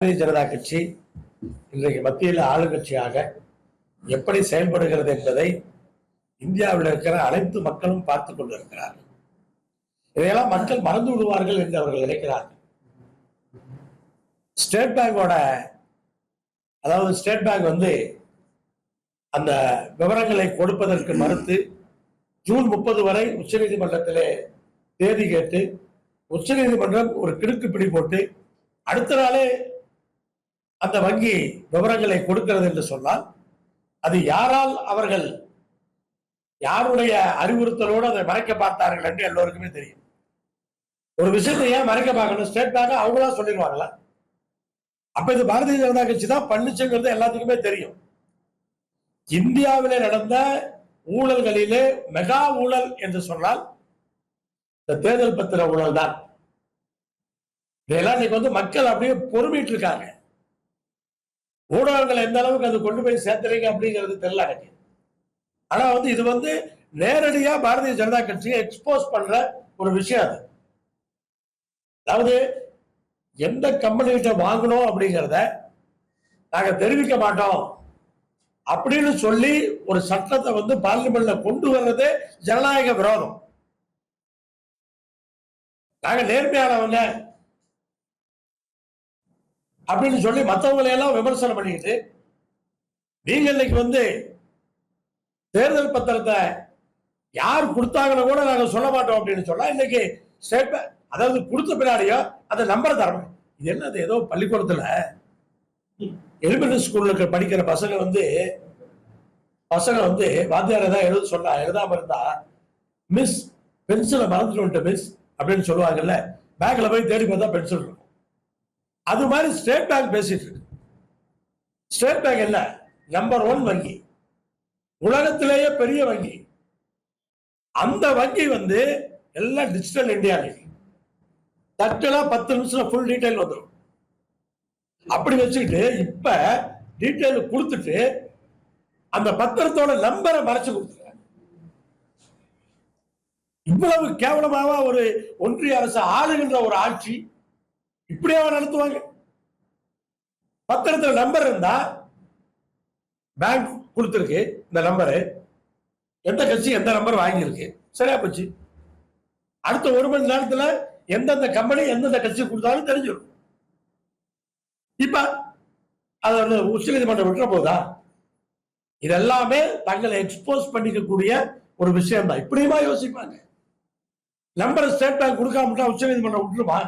பாரதிய ஜனதா கட்சி இன்றைக்கு மத்தியில் ஆளுங்கட்சியாக எப்படி செயல்படுகிறது என்பதை இந்தியாவில் இருக்கிற அனைத்து மக்களும் பார்த்து கொண்டிருக்கிறார்கள். இதையெல்லாம் மக்கள் மறந்து விடுவார்கள் என்று அவர்கள் நினைக்கிறார்கள். ஸ்டேட் பேங்கோட அதாவது ஸ்டேட் பேங்க் வந்து அந்த விவரங்களை கொடுப்பதற்கு மறுத்து ஜூன் முப்பது வரை உச்சநீதிமன்றத்திலே தேதி கேட்டு உச்சநீதிமன்றம் ஒரு கிடுக்கு பிடி போட்டு அடுத்த நாளே அந்த வங்கி விவரங்களை கொடுக்கிறது என்று சொன்னால் அது யாரால் அவர்கள் யாருடைய அறிவுறுத்தலோடு அதை மறைக்க பார்த்தார்கள் என்று எல்லோருக்குமே தெரியும். ஒரு விஷயத்தை ஏன் மறைக்க பார்க்கணும்? ஸ்டேட் பேங்க் அவங்களா சொல்லிடுவாங்களா? அப்ப இது பாரதிய ஜனதா கட்சி தான் பண்ணுச்சுங்கிறது எல்லாத்துக்குமே தெரியும். இந்தியாவிலே நடந்த ஊழல்களிலே மெகா ஊழல் என்று சொன்னால் இந்த தேர்தல் பத்திர ஊழல் தான். இதெல்லாம் இன்னைக்கு வந்து மக்கள் அப்படியே பொறுமிட்டு இருக்காங்க ஊடகங்கள் எந்த அளவுக்கு அது கொண்டு போய் சேர்த்துறீங்க அப்படிங்கிறது தெரியல எனக்கு. ஆனால் வந்து இது வந்து நேரடியாக பாரதிய ஜனதா கட்சியை எக்ஸ்போஸ் பண்ணுற ஒரு விஷயம் அது. அதாவது எந்த கம்பெனிகிட்ட வாங்கணும் அப்படிங்கிறத நாங்கள் தெரிவிக்க மாட்டோம் அப்படின்னு சொல்லி ஒரு சட்டத்தை வந்து பார்லிமெண்ட்ல கொண்டு வர்றது ஜனநாயக விரோதம். நாங்கள் நேர்மையானவங்க. அப்படின்னு சொல்லி மற்றவங்களை எல்லாம் விமர்சனம் பண்ணிக்கிட்டு நீங்க இன்னைக்கு வந்து தேர்தல் பத்திரத்தை யார் கொடுத்தாங்கன்னு கூட நாங்கள் சொல்ல மாட்டோம் அப்படின்னு சொன்னா இன்னைக்கு ஸ்டேட் அதாவது கொடுத்த பின்னாடியோ அந்த நம்பர் தரணும் இது என்னது ஏதோ பள்ளிக்கூடத்துல எலிமெண்டரி ஸ்கூலில் படிக்கிற பசங்க வந்து பசங்க வந்து வாத்தியார் ஏதாவது எழுத சொன்னா எழுதாம இருந்தா மிஸ் பென்சிலை மறந்துட்டு வந்துட்டு மிஸ் அப்படின்னு சொல்லுவாங்கல்ல பேக்கில் போய் தேடி பார்த்தா பென்சில் இருக்கும். அது மாதிரி ஸ்டேட் பேங்க் பேசிட்டு இருக்கு. ஸ்டேட் பேங்க் என்ன? நம்பர் ஒன் வங்கி. உலகத்திலேயே பெரிய வங்கி. அந்த வங்கி வந்து எல்லாம் டிஜிட்டல் இந்தியா இன்னைக்கு தட்டலா பத்து நிமிஷம் ஃபுல் டீட்டெயில் வந்துடும் அப்படி வச்சுக்கிட்டு இப்ப டீட்டெயில் கொடுத்துட்டு அந்த பத்திரத்தோட நம்பரை மறைச்சு கொடுத்துருக்காங்க. இவ்வளவு கேவலமாக ஒரு ஒன்றிய அரசு ஆளுகின்ற ஒரு ஆட்சி இப்படியாவா நடத்துவாங்க. பத்திரத்துல நம்பர் இருந்தா பேங்க் கொடுத்துருக்கு இந்த நம்பரு எந்த கட்சி எந்த நம்பர் வாங்கியிருக்கு. சரியா போச்சு. அடுத்த ஒரு மணி நேரத்தில் எந்தெந்த கம்பெனி எந்தெந்த கட்சி கொடுத்தாலும் தெரிஞ்சிடும். இப்ப அது வந்து உச்ச நீதிமன்றம் விட்டுற போதா? இதெல்லாமே தங்களை எக்ஸ்போஸ் பண்ணிக்கக்கூடிய ஒரு விஷயம் தான் இப்படியுமா யோசிப்பாங்க. நம்பரை ஸ்டேட் பேங்க் கொடுக்காமட்டா உச்ச நீதிமன்றம் விட்டுருமா?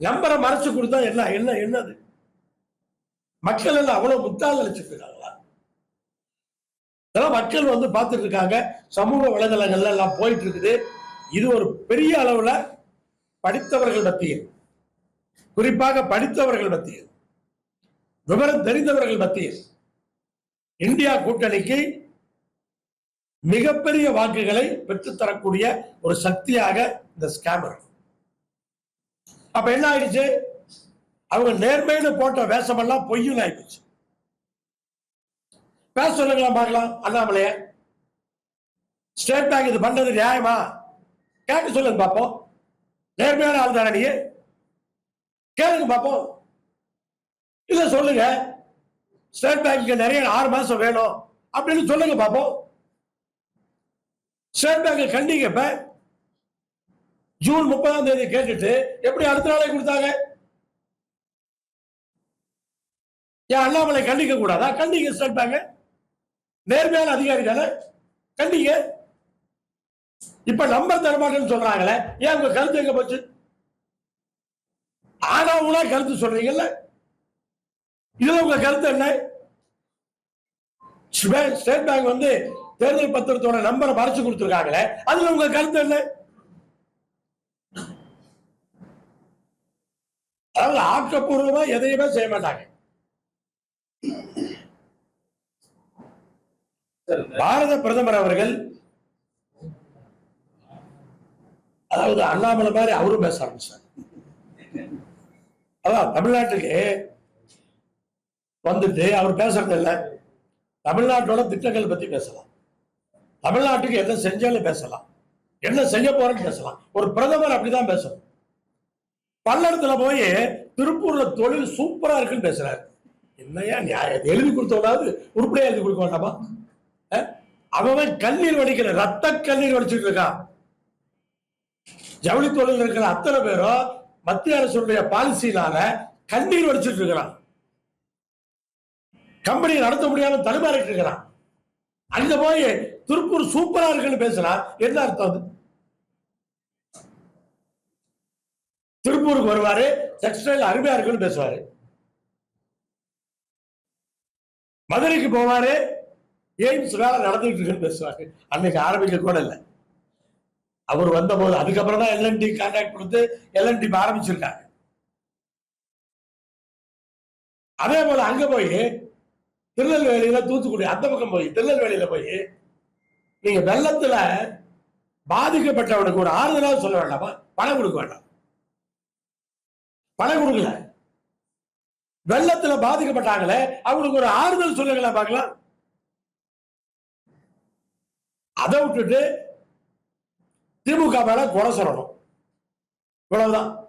நம்பரை மறைச்சு கொடுத்தா என்ன என்ன என்னது? மக்கள் எல்லாம் அவ்வளவு முட்டாள் அழைச்சிட்டு இருக்காங்களா இதெல்லாம் மக்கள் வந்து பார்த்துட்டு இருக்காங்க. சமூக வலைதளங்கள்ல எல்லாம் போயிட்டு இருக்குது. இது ஒரு பெரிய அளவுல படித்தவர்கள் மத்தியில். குறிப்பாக படித்தவர்கள் மத்தியில். விவரம் தெரிந்தவர்கள் மத்தியில். இந்தியா கூட்டணிக்கு மிகப்பெரிய வாக்குகளை பெற்றுத்தரக்கூடிய ஒரு சக்தியாக இந்த ஸ்கேமர் அப்ப என்ன ஆயிடுச்சு? அவங்க நேர்மையில போட்ட வேஷமெல்லாம் பொய்யும் ஆயிடுச்சு. பேச சொல்லுங்களா பார்க்கலாம் அண்ணாமலைய. ஸ்டேட் பேங்க் இது பண்றது நியாயமா? கேட்க சொல்லுங்க பார்ப்போம் நேர்மையான ஆள் தானே நீ? கேளுங்க பார்ப்போம் இல்ல சொல்லுங்க. ஸ்டேட் பேங்க்கு நிறைய ஆறு மாசம் வேணும் அப்படின்னு சொல்லுங்க பார்ப்போம் ஸ்டேட் பேங்க் கண்டிங்க இப்ப. ஜூன் முப்பதாம் தேதி கேட்டுட்டு எப்படி அடுத்த நாளே கொடுத்தாங்க? ஏன் அண்ணாமலை கண்டிக்க கூடாதா? கண்டிங்க ஸ்டேட் பேங்க் நேர்மையான அதிகாரி தானே கண்டிங்க இப்ப நம்பர் தரமாட்டேன்னு சொல்றாங்களே ஏன் உங்க கருத்து எங்க போச்சு? ஆனா உனா கருத்து சொல்றீங்கல்ல? இதுல உங்க கருத்து என்ன? ஸ்டேட் பேங்க் வந்து தேர்தல் பத்திரத்தோட நம்பரை மறைச்சு கொடுத்துருக்காங்களே அதுல உங்க கருத்து என்ன? அதாவது ஆக்கப்பூர்வமா எதையுமே செய்ய மாட்டாங்க. பாரத பிரதமர் அவர்கள் அதாவது அண்ணாமலை மாதிரி அவரும் பேச ஆரம்பிச்சார். அதான் தமிழ்நாட்டுக்கு வந்துட்டு அவர் பேசுறது இல்லை. தமிழ்நாட்டோட திட்டங்கள் பத்தி பேசலாம். தமிழ்நாட்டுக்கு என்ன செஞ்சாலும் பேசலாம். என்ன செய்ய போறேன்னு பேசலாம். ஒரு பிரதமர் அப்படிதான் பேசணும். பல்லடத்துல போய் திருப்பூர்ல தொழில் சூப்பரா இருக்குன்னு பேசுறாரு. என்னையா நியாயம் எழுதி கொடுத்தவனாவது உருப்படியா எழுதி கொடுக்க வேண்டாமா அவன் கண்ணீர் வடிக்கிற ரத்த கண்ணீர் வடிச்சுட்டு இருக்கான் ஜவுளி தொழில் இருக்கிற அத்தனை பேரும் மத்திய அரசுடைய பாலிசியினால கண்ணீர் வடிச்சுட்டு இருக்கிறான். கம்பெனி நடத்த முடியாம தடுமாறிட்டு இருக்கிறான். அங்க போய் திருப்பூர் சூப்பரா இருக்குன்னு பேசுறான் என்ன அர்த்தம் அது? திருப்பூருக்கு வருவாரு டெக்ஸ்டைல் அருமையா இருக்குன்னு பேசுவாரு. மதுரைக்கு போவாரு எய்ம்ஸ் வேலை நடந்துட்டு இருக்குன்னு பேசுவாரு. அன்னைக்கு ஆரம்பிக்க கூட இல்லை. அவர் வந்தபோது அதுக்கப்புறம் தான் எல்என்டி கான்டாக்ட் கொடுத்து எல்என்டி ஆரம்பிச்சிருக்காங்க அதே போல அங்க போய் திருநெல்வேலியில தூத்துக்குடி அந்த பக்கம் போய் திருநெல்வேலியில போய் நீங்க வெள்ளத்துல பாதிக்கப்பட்டவனுக்கு ஒரு ஆறுதலாவது சொல்ல வேண்டாமா? பணம் கொடுக்க வேண்டாம். பணம் கொடுக்கல. வெள்ளத்துல பாதிக்கப்பட்டாங்களே அவங்களுக்கு ஒரு ஆறுதல் சொல்லுங்களேன் பார்க்கலாம். அதை விட்டுட்டு திமுக மேல குறை சொல்லணும். இவ்வளவுதான்.